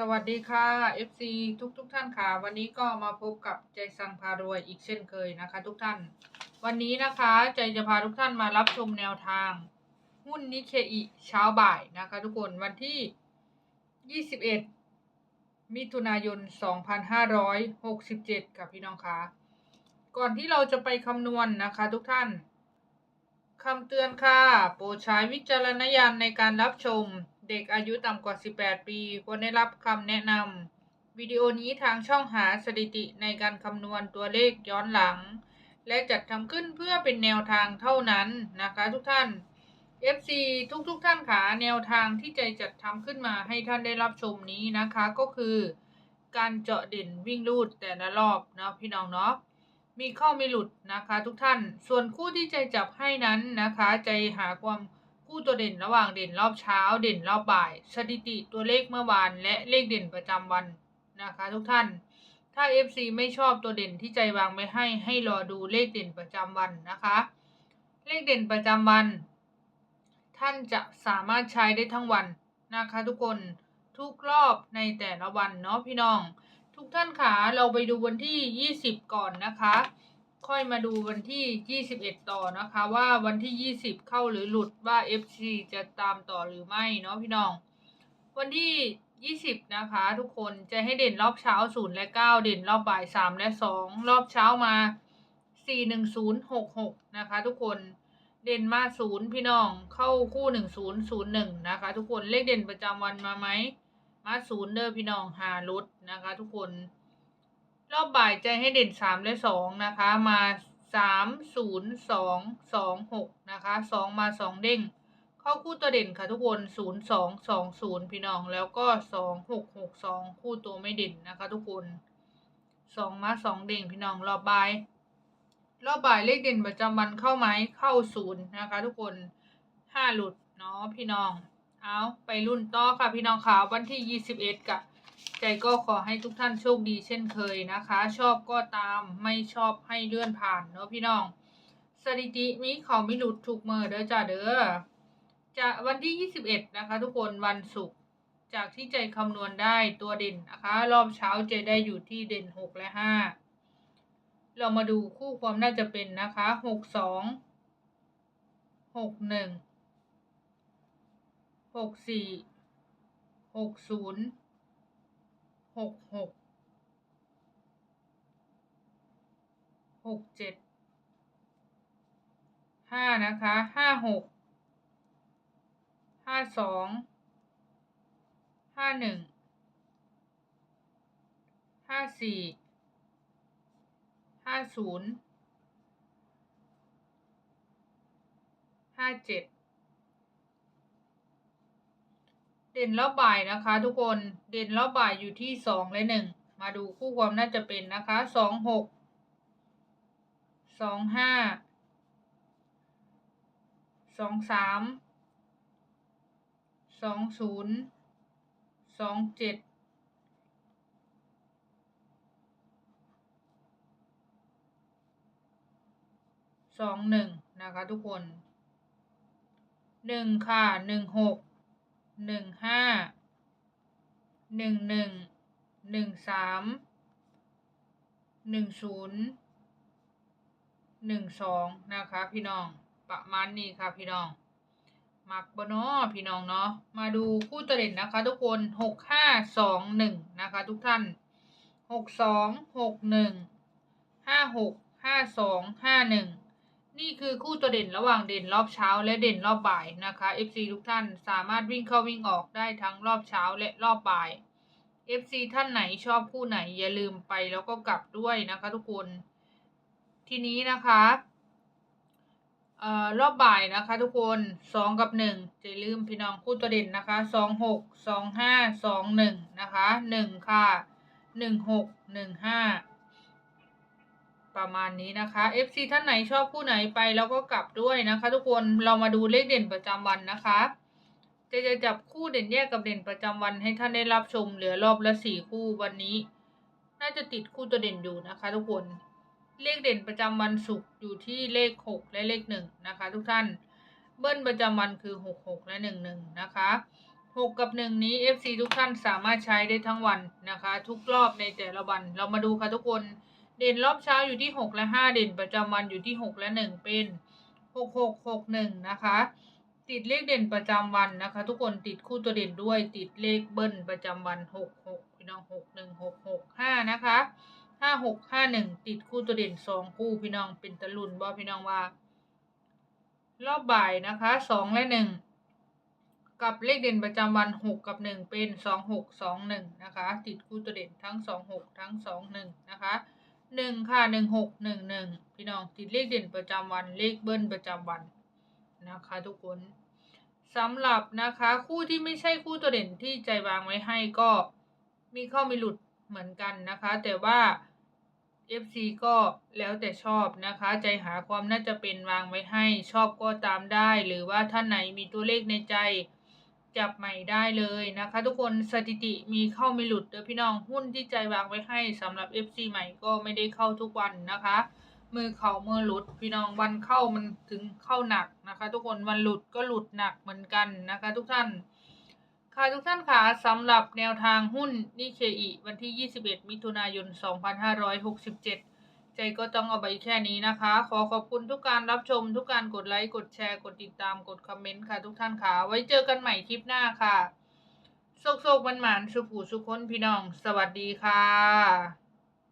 สวัสดีค่ะ FC ทุกทุกๆท่านค่ะ วันนี้ก็มาพบกับใจซังพารวยอีกเช่นเคยนะคะ ทุกท่าน วันนี้นะคะใจจะพาทุกท่านมารับชมแนวทาง หุ้นนิเคอิเช้าบ่ายนะคะ ทุกคนวันที่ 21 มิถุนายน 2567 ค่ะพี่น้องคะก่อนที่เราจะไปคำนวณนะคะ ทุกท่านคำเตือนค่ะ โปรดใช้วิจารณญาณในการรับชม เด็กอายุต่ำกว่า 18 ปี ควรได้รับคำแนะนำวิดีโอนี้ทางช่องหาสถิติในการคำนวณตัวเลขย้อนหลัง และจัดทำขึ้นเพื่อเป็นแนวทางเท่านั้นนะคะทุกท่าน FC ทุกๆท่านขาแนวทางที่ใจจัดทำขึ้นมาให้ท่านได้รับชมนี้นะคะก็คือการเจาะเด่นวิ่งลูดแต่ละรอบนะพี่น้องเนาะมีเข้าไม่หลุดนะคะ ทุกท่าน ส่วนคู่ที่ใจจับให้นั้นนะคะ ใจหาความ คู่ตัวเด่นระหว่างเด่นรอบเช้า เด่นรอบบ่าย สถิติตัวเลขเมื่อวาน และเลขเด่นประจำวันนะคะ ทุกท่าน ถ้า FC ไม่ชอบตัวเด่นที่ใจวางไว้ให้ให้รอดูเลขเด่นประจำวันนะคะ เลขเด่นประจำวัน ท่านจะสามารถใช้ได้ทั้งวันนะคะ ทุกคนทุกรอบในแต่ละวันเนาะพี่น้อง ทุกท่านคะเราไปดูวันที่ 20 ก่อนนะคะ ค่อยมาดูวันที่ 21 ต่อนะคะ ว่าวันที่ 20 เข้าหรือหลุดว่า FC จะตามต่อหรือไม่เนาะพี่น้อง วันที่ 20 นะคะ ทุกคนจะให้เด่นรอบเช้า 0 และ 9 เด่นรอบบ่าย 3 และ 2 รอบเช้ามา 4 1 0 6 6 นะคะ ทุกคนเด่นมา0พี่น้องเข้าคู่1 0 0 1นะคะ ทุกคนเลขเด่นประจำวันมาไหมมาศูนย์เด้อพี่น้องหารุดนะคะ ทุกคน รอบบ่ายใจให้เด่นสามและสองนะคะ มาสามศูนย์สองสองหกนะคะสองมาสองเด้ง เข้าคู่ตัวเด่นค่ะทุกคนศูนย์สองสองศูนย์พี่น้องแล้วก็สองหกหกสองคู่ตัวไม่เด่นนะคะ ทุกคนสองมาสองเด้งพี่น้องรอบบ่ายรอบบ่ายเลขเด่นประจำวันเข้าไหมเข้าศูนย์นะคะ ทุกคนห้าหลุดเนาะพี่น้อง เอาไปรุ่นต่อค่ะพี่น้องค่ะวันที่21กะ ใจก็ขอให้ทุกท่านโชคดีเช่นเคยนะคะ ชอบก็ตามไม่ชอบให้เลื่อนผ่านเนาะพี่น้อง สถิติมีเขาไม่หลุดถูกเมอเด้อจ้าเด้อจะวันที่ 21 นะคะ ทุกคนวันศุกร์จากที่ใจคำนวณได้ตัวเด่นนะคะ รอบเช้าใจได้อยู่ที่เด่น 6 และ 5 เรามาดูคู่ความน่าจะเป็นนะคะ 6 2 6 1หกสี่หกศูนย์ หกหกหกเจ็ดห้านะคะห้าหกห้าสองห้าหนึ่งห้าสี่ห้าศูนย์ห้าเจ็ด เด่นรอบบ่ายนะคะ ทุกคนเด่นรอบบ่ายอยู่ที่สองและหนึ่งมาดูคู่ความน่าจะเป็นนะคะสองหกสองห้าสองสามสองศูนย์สองเจ็ดสองหนึ่งนะคะทุกคนหนึ่งค่ะหนึ่งหก หนึ่งห้าหนึ่งหนึ่งหนึ่งสามหนึ่งศูนย์หนึ่งสองนะคะพี่น้องประมาณนี้ค่ะพี่น้องมักบนาะพี่น้องเนาะมาดูคู่ตัวเด่นนะคะ ทุกคนหกห้าสองหนึ่งนะคะ ทุกท่านหกสองหกหนึ่งห้าหกห้าสองห้าหนึ่ง นี่คือคู่ตัวเด่นระหว่างเด่นรอบเช้าและเด่นรอบบ่ายนะคะ FC ทุกท่านสามารถวิ่งเข้าวิ่งออกได้ทั้งรอบเช้าและรอบบ่าย FC ท่านไหนชอบคู่ไหนอย่าลืมไปแล้วก็กลับด้วยนะคะทุกคน ทีนี้นะคะออรอบบ่ายนะคะทุกคนสองกับหนึ่งจะลืมพี่น้องคู่ตัวเด่นนะคะสองหกสองห้าสองหนึ่งนะคะหนึ่งค่ะหนึ่งหกหนึ่งห้า ประมาณนี้นะคะ FC ท่านไหนชอบคู่ไหนไปแล้วก็กลับด้วยนะคะ ทุกคนเรามาดูเลขเด่นประจำวันนะคะจะจะจับคู่เด่นแยกกับเด่นประจำวันให้ท่านได้รับชมเหลือรอบละสี่คู่วันนี้ น่าจะติดคู่ตัวเด่นอยู่นะคะ ทุกคนเลขเด่นประจำวันศุกร์อยู่ที่เลขหกและเลขหนึ่งนะคะ ทุกท่านเบิ้ลประจำวันคือหกหกและหนึ่งหนึ่งนะคะ 6 กับ 1 นี้ FC ทุกท่านสามารถใช้ได้ทั้งวันนะคะ ทุกรอบในแต่ละวันเรามาดูค่ะทุกคน เด่นรอบเช้าอยู่ที่ 6 และ 5 เด่นประจำวันอยู่ที่ 6 และ 1 เป็น 6 6 6 1 นะคะ ติดเลขเด่นประจำวันนะคะ ทุกคนติดคู่ตัวเด่นด้วยติดเลขเบิ้ลประจำวัน 6 6พี่น้อง 6 1 6 6 5 นะคะ 5 6 5 1 ติดคู่ตัวเด่น 2 คู่พี่น้องเป็นตะลุนบ่พี่น้องว่า รอบบ่ายนะคะ 2 และ 1กับเลขเด่นประจำวัน 6 กับ 1 เป็น 2 6 2 1 นะคะ ติดคู่ตัวเด่นทั้ง 2 6 ทั้ง 2 1 นะคะ 1ค่ะ1 6 1 1พี่น้องติดเลขเด่นประจำวันเลขเบิ้ลประจำวันนะคะทุกคนสำหรับนะคะคู่ที่ไม่ใช่คู่ตัวเด่นที่ใจวางไว้ให้ก็มีเข้ามีหลุดเหมือนกันนะคะ แต่ว่า FC ก็แล้วแต่ชอบนะคะ ใจหาความน่าจะเป็นวางไว้ให้ ชอบก็ตามได้ หรือว่าท่านไหนมีตัวเลขในใจ จับใหม่ได้เลยนะคะ ทุกคนสถิติมีเข้ามีหลุดเด้อพี่น้องหุ้นที่ใจวางไว้ให้สำหรับ FC ใหม่ก็ไม่ได้เข้าทุกวันนะคะ มือเข่ามือหลุดพี่น้องวันเข้ามันถึงเข้าหนักนะคะ ทุกคนวันหลุดก็หลุดหนักเหมือนกันนะคะ ทุกท่านค่ะทุกท่านค่ะสำหรับแนวทางหุ้นนิเคอิวันที่ 21 มิถุนายน 2567 ใจก็ต้องเอาไปแค่นี้นะคะ ขอขอบคุณทุกการรับชม ทุกการกดไลค์กดแชร์ กดติดตามกดคอมเมนต์ค่ะทุกท่านค่ะ ไว้เจอกันใหม่คลิปหน้าค่ะโชคโชคมันหมานสุขูสุขคนพี่น้อง สวัสดีค่ะ